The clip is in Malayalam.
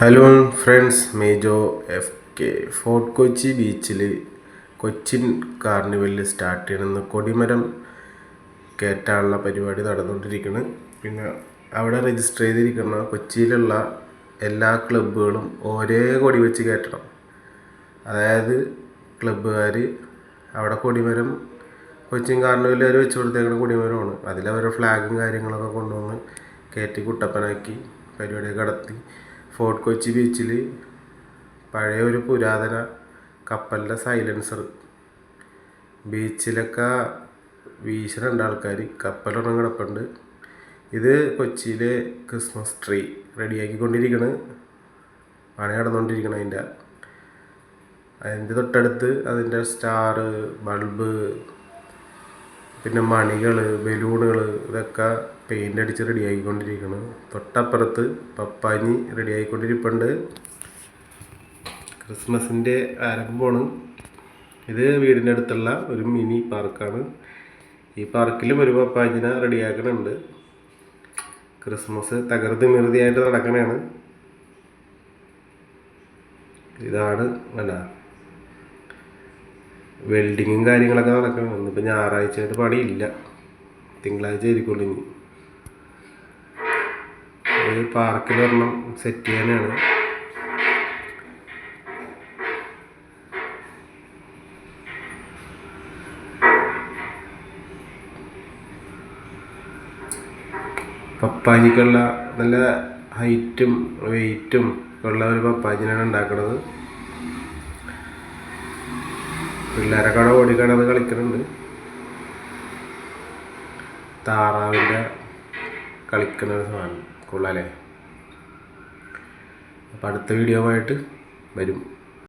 Hello friends Mejo F K Fort Kochi ബീച്ചിൽ കൊച്ചിൻ കാർണിവലിൽ സ്റ്റാർട്ട് ചെയ്യണമെന്ന് കൊടിമരം കയറ്റാനുള്ള പരിപാടി നടന്നുകൊണ്ടിരിക്കുന്നു പിന്നെ അവിടെ രജിസ്റ്റർ ചെയ്തിരിക്കുന്ന കൊച്ചിയിലുള്ള എല്ലാ ക്ലബ്ബുകളും ഒരേ കൊടി വെച്ച് കയറ്റണം അതായത് ക്ലബ്ബുകാർ അവിടെ കൊടിമരം കൊച്ചിൻ കാർണിവലിൽ അവർ വെച്ച് കൊടുത്തേക്കുന്ന കൊടിമരമാണ്. അതിലവരുടെ ഫ്ലാഗും കാര്യങ്ങളൊക്കെ കൊണ്ടുവന്ന് കയറ്റി കുട്ടപ്പനാക്കി പരിപാടിയൊക്കെ നടത്തി. ഫോർട്ട് കൊച്ചി ബീച്ചിൽ പഴയ ഒരു പുരാതന കപ്പലിന്റെ സൈലൻസർ. ബീച്ചിലൊക്കെ വീശുന്നുണ്ട് ആൾക്കാർ കപ്പലൊന്നും കിടപ്പുണ്ട്. ഇത് കൊച്ചിയിലെ ക്രിസ്മസ് ട്രീ റെഡിയാക്കിക്കൊണ്ടിരിക്കണ്. പണി നടന്നുകൊണ്ടിരിക്കണം അതിന്റെ അതിന്റെ തൊട്ടടുത്ത് അതിന്റെ സ്റ്റാർ ബൾബ് പിന്നെ മണികൾ ബലൂണുകൾ ഇതൊക്കെ പെയിന്റ് അടിച്ച് റെഡി ആയിക്കൊണ്ടിരിക്കുന്നു തൊട്ടപ്പുറത്ത് പപ്പാഞ്ഞി റെഡി ആയിക്കൊണ്ടിരിപ്പുണ്ട് ക്രിസ്മസിന്റെ ആരംഭമാണ്. ഇത് വീടിന്റെ അടുത്തുള്ള ഒരു മിനി പാർക്കാണ്. ഈ പാർക്കിലും ഒരു പപ്പാഞ്ഞിനെ റെഡിയാക്കണുണ്ട്. ക്രിസ്മസ് തകർത്ത് മിറുതിയായിട്ട് നടക്കണതാണ് ഇതാണ് അല്ല വെൽഡിങ്ങും കാര്യങ്ങളൊക്കെ നടക്കണം ഇന്നിപ്പോൾ ഞായറാഴ്ചയായിട്ട് പണിയില്ല. തിങ്കളാഴ്ച ആയിരിക്കുള്ളൂ ഇനി. ഈ പാർക്കിൽ ഒരെണ്ണം സെറ്റ് ചെയ്യാനാണ്. പപ്പാജിക്കുള്ള നല്ല ഹൈറ്റും വെയിറ്റും ഉള്ള ഒരു പപ്പാജിനാണ് ഉണ്ടാക്കുന്നത് പിള്ളേരെ കട ഓടിക്കടന്ന് കളിക്കുന്നുണ്ട് താറാവിന്റെ കളിക്കുന്ന ഒരു സാധനം. കൊള്ളാല്ലേ അപ്പോൾ അടുത്ത വീഡിയോ ആയിട്ട് വരും.